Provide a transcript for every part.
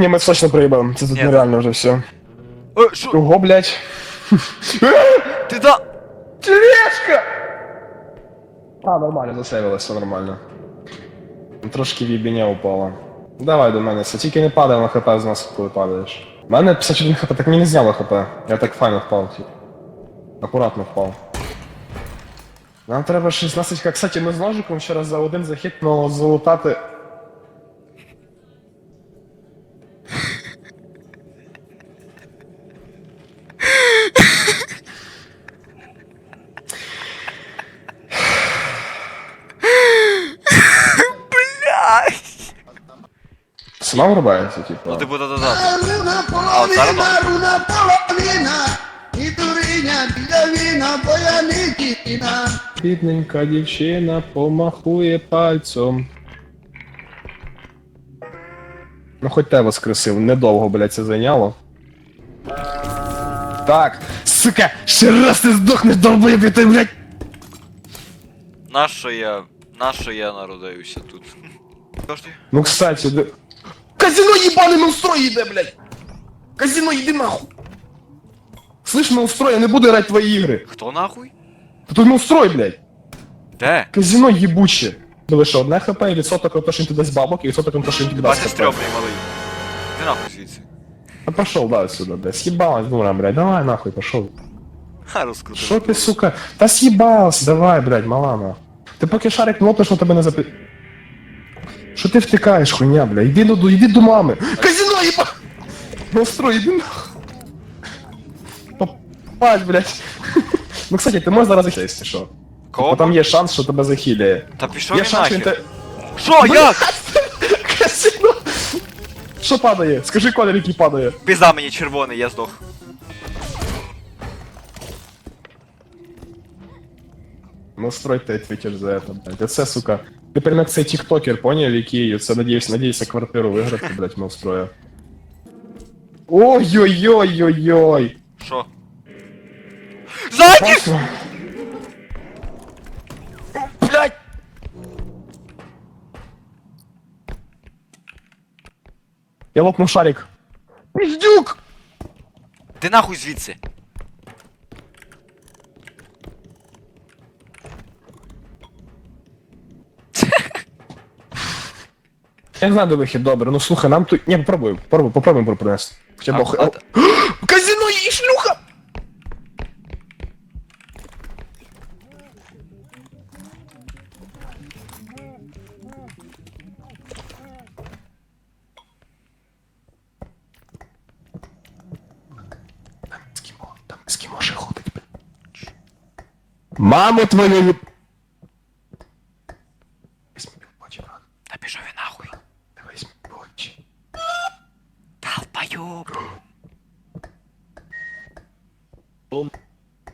Ні, ми точно проїбаємо, це тут нереально вже все. Е, що? Ого, блядь. Ти да... Тележка! А, нормально, засейвилось, все нормально. Трошки вібіння упало. Давай до мене, все. тільки не падай на хп з нас, коли падаєш. У мене 54 хп, так мені не зняло хп. Я так файно впав. типу. Акуратно впав. Нам треба 16 хп. Кстати, ми з ножиком ще раз за один захід, но залутати. Сама врубається, типу. Ну, типу, да-да-да. Руна А от зараз половина, руна половина, і дуриня, білявіна, бояничина. Бідненька дівчина помахує пальцем. Ну хоч те воскресив, недовго, блядь, це зайняло. Так, сука, ще раз ти здохнеш, долбоєбі ти, блядь! Нащо я... Нащо я народився тут? Ну, кстати. Казино ебаный на устрой йде, блядь! Казино, йди нахуй! Слышь, на устрой, я не буду грати в твої ігри. Хто нахуй? Та тут на устрой, блядь! Де? Казино єбуче. Лише одне хп і відсоток на те, що він туди дасть бабок, і відсоток на те, що він тобі дасть Бачиш хп. стрьомний малий. Ти нахуй звідси. А пошел, да, отсюда, да. Съебалась, дура, блядь, давай нахуй, пошел. Ха, розкрутив. Шо ты, сука? Да съебался, давай, блядь, мала на. Ти поки шарик лопнеш, на тебе не запи... Що ти втикаєш, хуйня, бля? Іди до, іди до мами. Казино, єба! Настрой, іди нахуй. Попасть, блядь. Ну, кстати, ти можеш зараз захилити, якщо що. Кого? Бо там є шанс, що тебе захиляє. Та пішов Є він шанс, що він нахер. те... Що, як? Казино! Що падає? Скажи колір, який падає. Пізда мені червоний, я здох. Настройте твітер за это, блядь. Оце, сука. Прям як цей тіктокер, поняв, який це надіюсь, надіюся квартиру виграти, блядь, ми устрою. Ой-ой-ой-ой-ой! Що? Ззаді! Бачно? Блядь! Я лопнув шарик. Пиздюк! Ти нахуй звідси. Я не знаю, де вихід добре. Ну слухай, нам тут. Ні, попробуй, попробуй, попробуємо принести. Хоча б А, ох- а- О, Казино і шлюха! Там ескімо, там ескімо ще ходить, блядь. Маму твою! їб- Візьми в очі, брат. Та пішов він нахуй. Boom,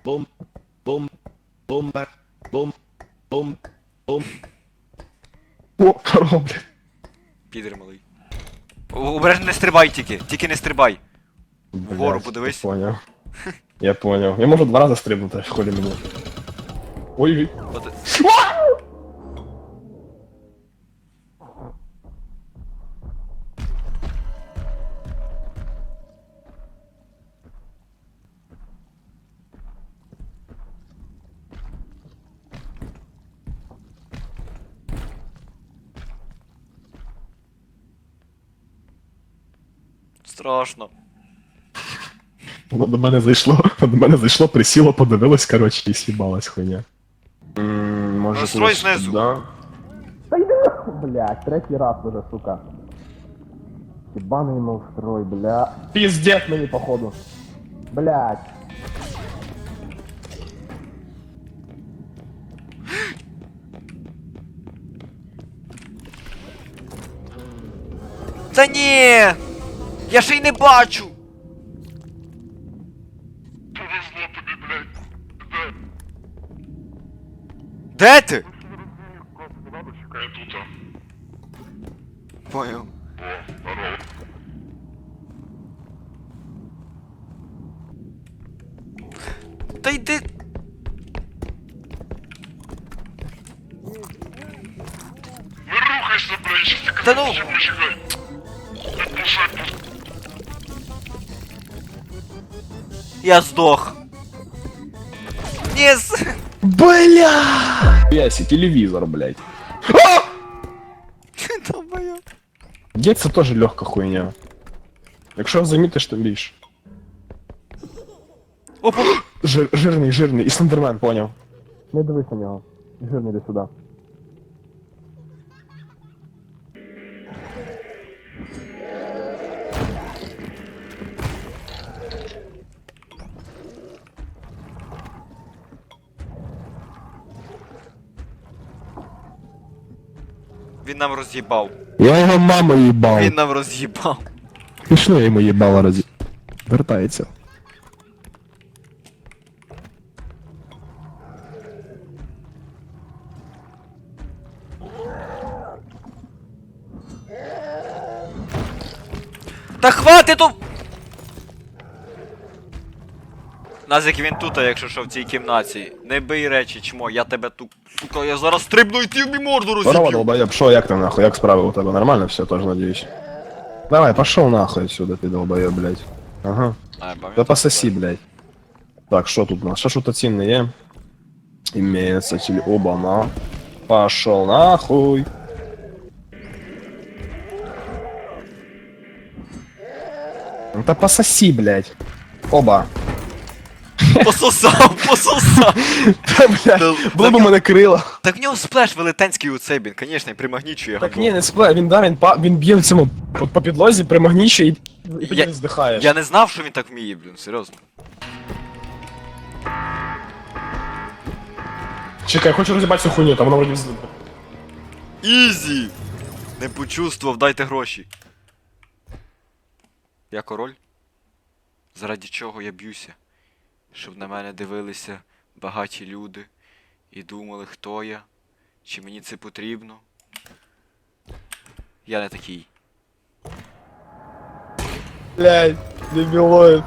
boom, boom, boom, back, boom, boom, boom. О, роблять. Підер малий. Обережно не стрибай тільки, тільки не стрибай. Вгору Блядь, подивись. Я понял. Я понял. Я можу два рази стрибнути в холі мені. Ой. От- Страшно. Воно до мене зайшло, до мене зайшло, присіло, подивилось, коротше, і с'їбалась хуйня. Ммм, може Настрой колись знизу. сюди? Та йди нахуй, блядь, третій раз уже, сука. Ебаний настрой, бля. Пиздец мені, походу. Блядь. Та ні! Я ще й не бачу! Де ти? Понял. Та йди. Не рухайся, блядь, сейчас ты Та ну! почекай. Не пушай, Я здох. Єс! Бля! Ясі, телевізор, блядь. Долбоёб. Геть це теж легка хуйня. Якщо замітиш, то більше. Опа! Жир, жирний, жирний, і слендермен, поняв. Не дивись на нього. Жирний іди сюди. Він нам роз'їбав. Я його маму їбав. Він нам роз'їбав. Пішли йому їбало разі. Вертається. Назик він тут, якщо що в цій кімнаті. Не бий речі, чмо, я тебе тут. Сука, я зараз стрибну і тобі морду Здорово, розіб'ю. долбоеб, шо, як там нахуй, як справи у тебе? Нормально все, тоже надеюсь. Давай, пошел нахуй отсюда, ты долбоеб, блядь. Ага. А, я пам'ятаю. Да пососи, блядь. Так, что тут у нас? Что-то ценное? Имеется теле... Оба, на. Пошел нахуй. Да пососи, блядь. Оба. Пососав, пососав. Та, було б у мене крила. Так в нього сплеш велетенський у цей, блін, конечно, примагнічує. Так ні, не спле, він да, він, па, він б'є в цьому по, по підлозі, примагнічує і, і Я- здихає. Я не знав, що він так вміє, блін, серйозно. Чекай, хочу розібати цю хуйню, там воно вроді вз- Ізі! Не почувствував, дайте гроші. Я король? Заради чого я б'юся? Щоб на мене дивилися багаті люди і думали, хто я, чи мені це потрібно. Я не такий. Блядь, дебілоїд.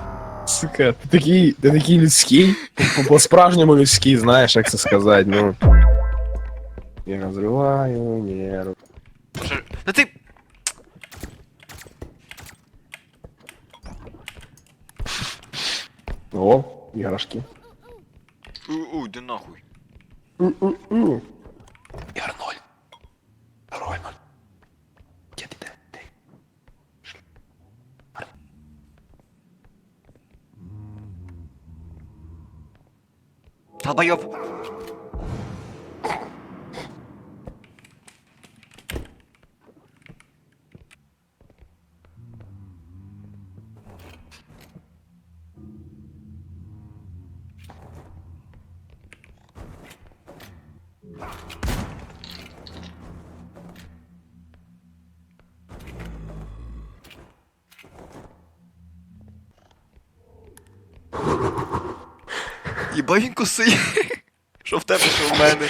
Сука, ти такий, ти такий людський, по- по-справжньому людський, знаєш, як це сказати, ну. Я розриваю нерв. Та ти. О, іграшки. У-у, де нахуй. Ігор ноль. Герой ноль. Де ти де? Де? Долбойоб! Єба він косий. Що в тебе, що в мене?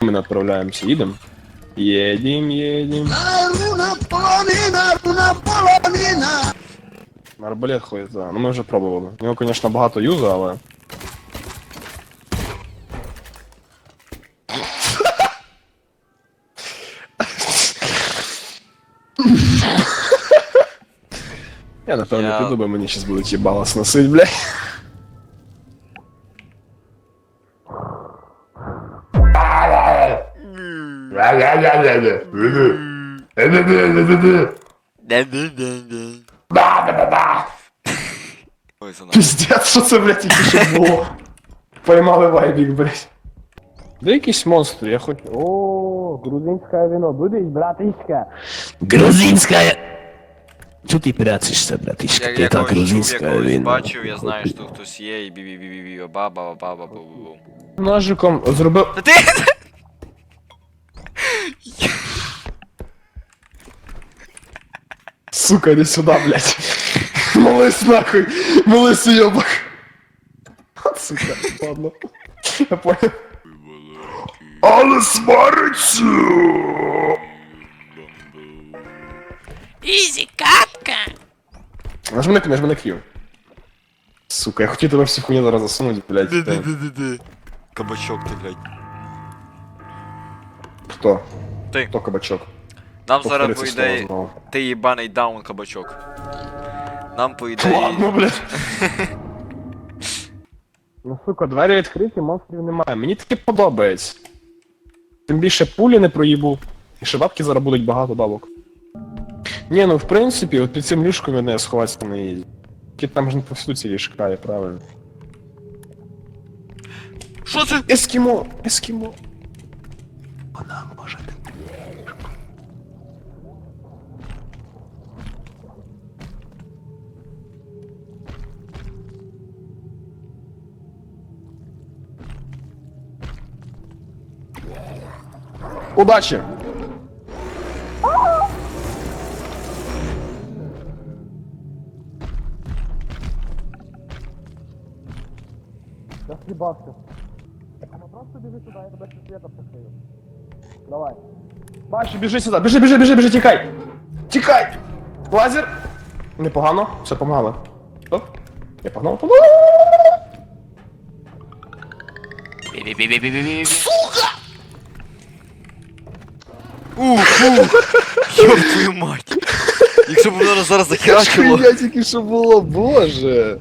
Ми направляємося, їдемо. Їдем, їдім. La luna polonina, luna. На арбалет ходить, да. Ну ми вже пробували. У нього, звісно, багато юзу, але. Я напевно Я- піду, бо мені щас будуть їбало сносить, блядь. Ой, за нахуй. Піздець, що це, блядь, тільки що було. Поймали вайбік, блядь. Де якийсь монстр, я хоч... О, грузинське вино, будеш, братишка? Грузинская. Что ты прячешься, братишка? Я, Это я когось чув, я грузинское когось бачив, я знаю, що хтось є, і бі бі бі бі бі ба ба ба ба ба ба Ножиком зробив... Та ти! Сука, иди сюда, блядь. Молись нахуй. Молись, уебок. Сука, ладно. Я понял. Але смариться! Ізі, катка! Нажми на, нажми на Q. Сука, я хотів тебе всю хуйню зараз засунуть, блядь. Ти- Ди-ди-ди-ди-ди. Кабачок ти, блядь. Хто? Ти. Хто кабачок? Нам зараз по слово ідеї. знову. Ти їбаний даун кабачок. Нам по ідеї. Ладно, блядь. Ну, сука, двері відкриті, монстрів немає. Мені таке подобається. Тим більше пулі не проїбу. І ще бабки зараз будуть багато бабок. Ні, ну в принципі, от під цим ліжком неї сховатися не їздять. Тільки там ж не повсюди ці ліжка, є правильно. Що це? Ескімо! Ескімо! Вона може Удачі! Съебался. Ну просто біжи сюди, я тебе ще света покрию. Давай. Бачу, біжи сюди, біжи, біжи, біжи, біжи, тікай! Тікай! Лазер! Непогано, все, помагали. Оп. Я погнав, погнав! Ух, ух! Йоп твою мать! Якщо б нас зараз захерачило. тільки що було, боже!